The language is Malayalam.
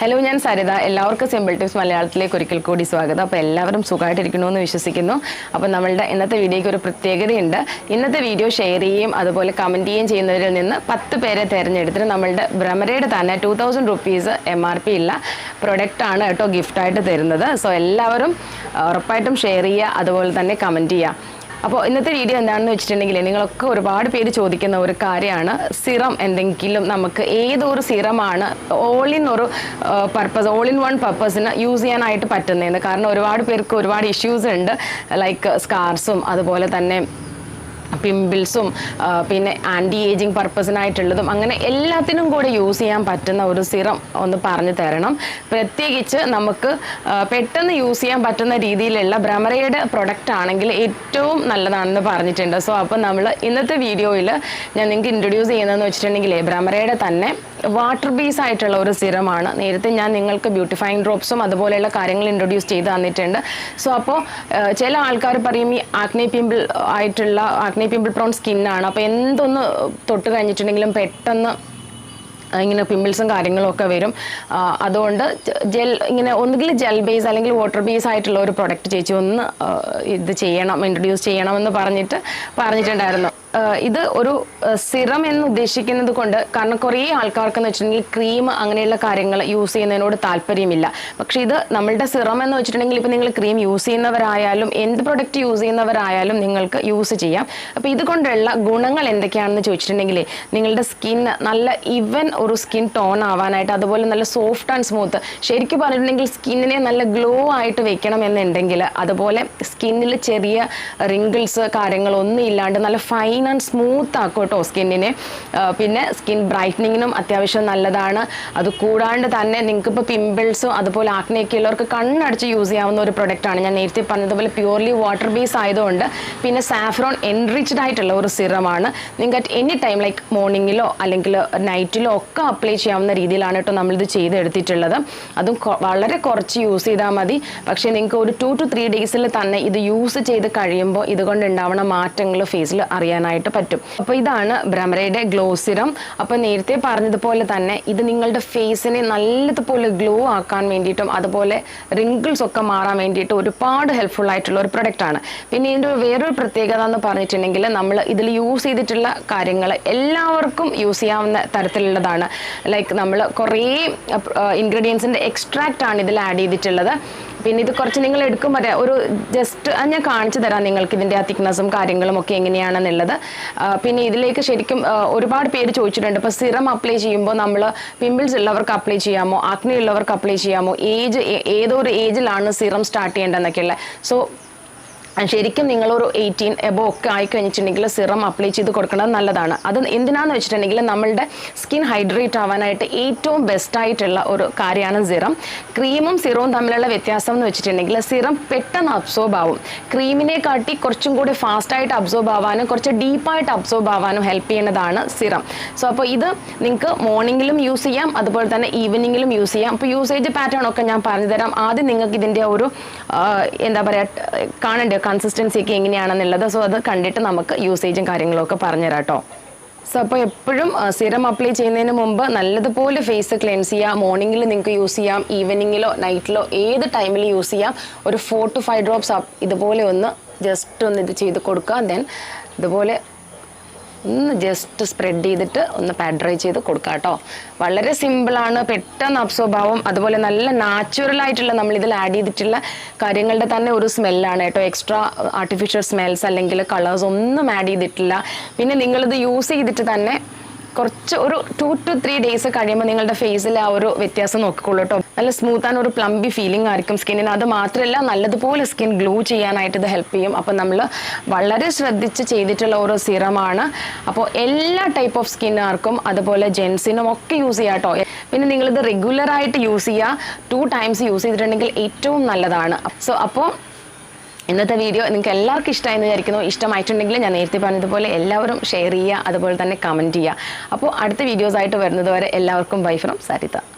ഹലോ ഞാൻ സരിത. എല്ലാവർക്കും സിമ്പിൾ ടിപ്സ് മലയാളത്തിലേക്ക് ഒരിക്കൽ കൂടി സ്വാഗതം. അപ്പോൾ എല്ലാവരും സുഖമായിട്ടിരിക്കണമെന്ന് വിശ്വസിക്കുന്നു. അപ്പോൾ നമ്മളുടെ ഇന്നത്തെ വീഡിയോയ്ക്ക് ഒരു പ്രത്യേകതയുണ്ട്. ഇന്നത്തെ വീഡിയോ ഷെയർ ചെയ്യുകയും അതുപോലെ കമന്റ് ചെയ്യുകയും ചെയ്യുന്നവരിൽ നിന്ന് പത്ത് പേരെ തിരഞ്ഞെടുത്തിട്ട് നമ്മളുടെ ഭ്രമരയുടെ തന്നെ two thousand rupees M R P ഉള്ള പ്രൊഡക്റ്റാണ് കേട്ടോ ഗിഫ്റ്റായിട്ട് തരുന്നത്. സോ എല്ലാവരും ഉറപ്പായിട്ടും ഷെയർ ചെയ്യുക അതുപോലെ തന്നെ കമന്റ് ചെയ്യുക. അപ്പോൾ ഇന്നത്തെ വീഡിയോ എന്താണെന്ന് വെച്ചിട്ടുണ്ടെങ്കിൽ നിങ്ങളൊക്കെ ഒരുപാട് പേര് ചോദിക്കുന്ന ഒരു കാര്യമാണ്. സിറം എന്തെങ്കിലും നമുക്ക് ഏതൊരു സിറമാണ് ഓൾ ഇൻ ഒരു പർപ്പസ് ഓൾ ഇൻ വൺ പർപ്പസിന് യൂസ് ചെയ്യാനായിട്ട് പറ്റുന്നതെന്ന്. കാരണം ഒരുപാട് പേർക്ക് ഒരുപാട് ഇഷ്യൂസ് ഉണ്ട് ലൈക്ക് സ്കാർസും അതുപോലെ തന്നെ പിമ്പിൾസും പിന്നെ ആന്റി ഏജിങ് പർപ്പസിനായിട്ടുള്ളതും അങ്ങനെ എല്ലാത്തിനും കൂടെ യൂസ് ചെയ്യാൻ പറ്റുന്ന ഒരു സിറം ഒന്ന് പറഞ്ഞു തരണം. പ്രത്യേകിച്ച് നമുക്ക് പെട്ടെന്ന് യൂസ് ചെയ്യാൻ പറ്റുന്ന രീതിയിലുള്ള ഭ്രമരയുടെ പ്രൊഡക്റ്റ് ആണെങ്കിൽ ഏറ്റവും നല്ലതാണെന്ന് പറഞ്ഞിട്ടുണ്ട്. സോ അപ്പോൾ നമ്മൾ ഇന്നത്തെ വീഡിയോയിൽ ഞാൻ നിങ്ങൾക്ക് ഇൻട്രൊഡ്യൂസ് ചെയ്യുന്നതെന്ന് വെച്ചിട്ടുണ്ടെങ്കിൽ ഭ്രമരയുടെ തന്നെ വാട്ടർ ബേസ് ആയിട്ടുള്ള ഒരു സിറമാണ് നേരത്തെ ഞാൻ നിങ്ങൾക്ക് ബ്യൂട്ടിഫൈങ് ഡ്രോപ്സും അതുപോലെയുള്ള കാര്യങ്ങൾ ഇൻട്രൊഡ്യൂസ് ചെയ്ത് തന്നിട്ടുണ്ട്. സോ അപ്പോൾ ചില ആൾക്കാർ പറയും ഈ ആക്നെ പിമ്പിൾ ആയിട്ടുള്ള ആക്നെ പിമ്പിൾ പ്രോൺ സ്കിന്നാണ് അപ്പോൾ എന്തൊന്ന് തൊട്ട് കഴിഞ്ഞിട്ടുണ്ടെങ്കിലും പെട്ടെന്ന് ഇങ്ങനെ പിമ്പിൾസും കാര്യങ്ങളൊക്കെ വരും. അതുകൊണ്ട് ജെൽ ഇങ്ങനെ ഒന്നുകിൽ ജെൽ ബേസ് അല്ലെങ്കിൽ വാട്ടർ ബേസ് ആയിട്ടുള്ള ഒരു പ്രൊഡക്റ്റ് ചേച്ചി ഒന്ന് ഇത് ചെയ്യണം ഇൻട്രൊഡ്യൂസ് ചെയ്യണമെന്ന് പറഞ്ഞിട്ട് പറഞ്ഞിട്ടുണ്ടായിരുന്നു. ഇത് ഒരു സിറം എന്ന് ഉദ്ദേശിക്കുന്നത് കൊണ്ട് കാരണം കുറേ ആൾക്കാർക്ക് എന്ന് വെച്ചിട്ടുണ്ടെങ്കിൽ ക്രീം അങ്ങനെയുള്ള കാര്യങ്ങൾ യൂസ് ചെയ്യുന്നതിനോട് താല്പര്യമില്ല. പക്ഷേ ഇത് നമ്മളുടെ സിറം എന്ന് വെച്ചിട്ടുണ്ടെങ്കിൽ ഇപ്പോൾ നിങ്ങൾ ക്രീം യൂസ് ചെയ്യുന്നവരായാലും എന്ത് പ്രൊഡക്റ്റ് യൂസ് ചെയ്യുന്നവരായാലും നിങ്ങൾക്ക് യൂസ് ചെയ്യാം. അപ്പോൾ ഇതുകൊണ്ടുള്ള ഗുണങ്ങൾ എന്തൊക്കെയാണെന്ന് ചോദിച്ചിട്ടുണ്ടെങ്കിൽ നിങ്ങളുടെ സ്കിൻ നല്ല ഇവൻ ഒരു സ്കിൻ ടോൺ ആവാനായിട്ട് അതുപോലെ നല്ല സോഫ്റ്റ് ആൻഡ് സ്മൂത്ത് ശരിക്കും പറഞ്ഞിട്ടുണ്ടെങ്കിൽ സ്കിന്നിനെ നല്ല ഗ്ലോ ആയിട്ട് വെക്കണം എന്നുണ്ടെങ്കിൽ അതുപോലെ സ്കിന്നിൽ ചെറിയ റിങ്കിൾസ് കാര്യങ്ങളൊന്നും ഇല്ലാണ്ട് നല്ല ഫൈൻ ആൻഡ് സ്മൂത്ത് ആക്കും കേട്ടോ സ്കിന്നിനെ പിന്നെ സ്കിൻ ബ്രൈറ്റനിങ്ങിനും അത്യാവശ്യം നല്ലതാണ്. അത് കൂടാണ്ട് തന്നെ നിങ്ങൾക്ക് ഇപ്പോൾ പിമ്പിൾസും അതുപോലെ ആക്നെയൊക്കെ ഉള്ളവർക്ക് കണ്ണടച്ച് യൂസ് ചെയ്യാവുന്ന ഒരു പ്രൊഡക്റ്റാണ് ഞാൻ നേരത്തെ പറഞ്ഞതുപോലെ പ്യൂർലി വാട്ടർ ബേസ് ആയതുകൊണ്ട് പിന്നെ സാഫ്രോൺ എൻറിച്ച്ഡ് ആയിട്ടുള്ള ഒരു സിറമാണ്. നിങ്ങൾക്ക് അറ്റ് എനി ടൈം ലൈക്ക് മോർണിംഗിലോ അല്ലെങ്കിൽ നൈറ്റിലോ ഒക്കെ അപ്ലൈ ചെയ്യാവുന്ന രീതിയിലാണ് കേട്ടോ നമ്മളിത് ചെയ്തെടുത്തിട്ടുള്ളത്. അതും വളരെ കുറച്ച് യൂസ് ചെയ്താൽ മതി. പക്ഷേ നിങ്ങൾക്ക് ഒരു ടു ടു ത്രീ ഡേയ്സിൽ തന്നെ ഇത് യൂസ് ചെയ്ത് കഴിയുമ്പോൾ ഇതുകൊണ്ട് ഉണ്ടാവുന്ന മാറ്റങ്ങൾ ഫേസിൽ അറിയാനായിട്ട് പറ്റും. അപ്പോൾ ഇതാണ് ഭ്രമരയുടെ ഗ്ലോ സിറം അപ്പോൾ നേരത്തെ പറഞ്ഞതുപോലെ തന്നെ ഇത് നിങ്ങളുടെ ഫേസിനെ നല്ലതുപോലെ ഗ്ലോ ആക്കാൻ വേണ്ടിയിട്ടും അതുപോലെ റിങ്കിൾസ് ഒക്കെ മാറാൻ വേണ്ടിയിട്ട് ഒരുപാട് ഹെൽപ്ഫുൾ ആയിട്ടുള്ള ഒരു പ്രൊഡക്റ്റ് ആണ്. പിന്നെ ഇതിന്റെ വേറൊരു പ്രത്യേകത എന്ന് പറഞ്ഞിട്ടുണ്ടെങ്കിൽ നമ്മൾ ഇതിൽ യൂസ് ചെയ്തിട്ടുള്ള കാര്യങ്ങൾ എല്ലാവർക്കും യൂസ് ചെയ്യാവുന്ന തരത്തിലുള്ളതാണ്. ലൈക്ക് നമ്മൾ കുറേ ഇൻഗ്രീഡിയൻസിന്റെ എക്സ്ട്രാക്റ്റ് ആണ് ഇതിൽ ആഡ് ചെയ്തിട്ടുള്ളത്. പിന്നെ ഇത് കുറച്ച് നിങ്ങൾ എടുക്കുമ്പോൾ അതെ ഒരു ജസ്റ്റ് ഞാൻ കാണിച്ചു തരാം നിങ്ങൾക്ക് ഇതിന്റെ ആ തിക്നെസ്സും കാര്യങ്ങളും ഒക്കെ എങ്ങനെയാണെന്നുള്ളത്. പിന്നെ ഇതിലേക്ക് ശരിക്കും ഒരുപാട് പേര് ചോദിച്ചിട്ടുണ്ട്. ഇപ്പോൾ സിറം അപ്ലൈ ചെയ്യുമ്പോൾ നമ്മൾ പിമ്പിൾസ് ഉള്ളവർക്ക് അപ്ലൈ ചെയ്യാമോ? അഗ്നി ഉള്ളവർക്ക് അപ്ലൈ ചെയ്യാമോ? ഏജ് ഏതോ ഒരു ഏജിലാണ് സിറം സ്റ്റാർട്ട് ചെയ്യേണ്ടതെന്നൊക്കെയുള്ള. സോ ശരിക്കും നിങ്ങളൊരു എയ്റ്റീൻ എബോ ഒക്കെ ആയി കഴിഞ്ഞിട്ടുണ്ടെങ്കിൽ സിറം അപ്ലൈ ചെയ്ത് കൊടുക്കുന്നത് നല്ലതാണ്. അത് എന്തിനാന്ന് വെച്ചിട്ടുണ്ടെങ്കിൽ നമ്മളുടെ സ്കിൻ ഹൈഡ്രേറ്റ് ആവാനായിട്ട് ഏറ്റവും ബെസ്റ്റ് ആയിട്ടുള്ള ഒരു കാര്യമാണ് സിറം ക്രീമും സിറവും തമ്മിലുള്ള വ്യത്യാസം എന്ന് വെച്ചിട്ടുണ്ടെങ്കിൽ സിറം പെട്ടെന്ന് അബ്സോർബ് ആവും. ക്രീമിനെ കാട്ടി കുറച്ചും കൂടി ഫാസ്റ്റായിട്ട് അബ്സോർബ് ആവാനും കുറച്ച് ഡീപ്പായിട്ട് അബ്സോർബ് ആവാനും ഹെൽപ്പ് ചെയ്യുന്നതാണ് സിറം സോ അപ്പോൾ ഇത് നിങ്ങൾക്ക് മോർണിംഗിലും യൂസ് ചെയ്യാം അതുപോലെ തന്നെ ഈവനിങ്ങിലും യൂസ് ചെയ്യാം. അപ്പോൾ യൂസേജ് പാറ്റേൺ ഒക്കെ ഞാൻ പറഞ്ഞുതരാം. ആദ്യം നിങ്ങൾക്ക് ഇതിന്റെ ഒരു എന്താ പറയുക കാണണ്ടേ? കൺസിസ്റ്റൻസി ഒക്കെ എങ്ങനെയാണെന്നുള്ളത്. സോ അത് കണ്ടിട്ട് നമുക്ക് യൂസേജും കാര്യങ്ങളൊക്കെ പറഞ്ഞു കേട്ടോ സോ അപ്പോൾ എപ്പോഴും സിറം അപ്ലൈ ചെയ്യുന്നതിന് മുമ്പ് നല്ലതുപോലെ ഫേസ് ക്ലെൻസ് ചെയ്യാം. മോർണിംഗിൽ നിങ്ങൾക്ക് യൂസ് ചെയ്യാം. ഈവനിങ്ങിലോ നൈറ്റിലോ ഏത് ടൈമിൽ യൂസ് ചെയ്യാം. ഒരു ഫോർ ടു ഫൈവ് ഡ്രോപ്സ് ഇതുപോലെ ഒന്ന് ജസ്റ്റ് ഒന്ന് ഇത് ചെയ്ത് കൊടുക്കുക. ദെൻ ഇതുപോലെ ഒന്ന് ജസ്റ്റ് സ്പ്രെഡ് ചെയ്തിട്ട് ഒന്ന് പാഡ്രൈ ചെയ്ത് കൊടുക്കുക കേട്ടോ വളരെ സിമ്പിളാണ് പെട്ടെന്ന് അബ്സോർബ് അതുപോലെ നല്ല നാച്ചുറൽ ആയിട്ടുള്ള നമ്മൾ ഇതിൽ ആഡ് ചെയ്തിട്ടുള്ള കാര്യങ്ങളുടെ തന്നെ ഒരു സ്മെല്ലാണ് കേട്ടോ എക്സ്ട്രാ ആർട്ടിഫിഷ്യൽ സ്മെൽസ് അല്ലെങ്കിൽ കളേഴ്സ് ഒന്നും ആഡ് ചെയ്തിട്ടില്ല. പിന്നെ നിങ്ങളിത് യൂസ് ചെയ്തിട്ട് തന്നെ കുറച്ച് ഒരു ടു ടു ത്രീ ഡേയ്സ് കഴിയുമ്പോൾ നിങ്ങളുടെ ഫേസിൽ ആ ഒരു വ്യത്യാസം നോക്കിക്കോളൂ കേട്ടോ. നല്ല സ്മൂത്ത് ആൻഡ് ഒരു പ്ലംബി ഫീലിംഗ് ആയിരിക്കും സ്കിന്നിന് അത് മാത്രമല്ല നല്ലതുപോലെ സ്കിൻ ഗ്ലൂ ചെയ്യാനായിട്ട് ഇത് ഹെൽപ്പ് ചെയ്യും. അപ്പോൾ നമ്മൾ വളരെ ശ്രദ്ധിച്ച് ചെയ്തിട്ടുള്ള ഒരു സിറമാണ്. അപ്പോൾ എല്ലാ ടൈപ്പ് ഓഫ് സ്കിന്നുകാർക്കും അതുപോലെ ജെൻസിനും ഒക്കെ യൂസ് ചെയ്യാം കേട്ടോ. പിന്നെ നിങ്ങളിത് റെഗുലറായിട്ട് യൂസ് ചെയ്യുക. ടു ടൈംസ് യൂസ് ചെയ്തിട്ടുണ്ടെങ്കിൽ ഏറ്റവും നല്ലതാണ്. സോ അപ്പോൾ ഇന്നത്തെ വീഡിയോ നിങ്ങൾക്ക് എല്ലാവർക്കും ഇഷ്ടമായി എന്ന് വിചാരിക്കുന്നു. ഇഷ്ടമായിട്ടുണ്ടെങ്കിൽ ഞാൻ നേരത്തെ പറഞ്ഞതുപോലെ എല്ലാവരും ഷെയർ ചെയ്യുക അതുപോലെ തന്നെ കമന്റ് ചെയ്യുക. അപ്പോൾ അടുത്ത വീഡിയോസായിട്ട് വരുന്നത് വരെ എല്ലാവർക്കും ബൈ ഫ്രം സരിത.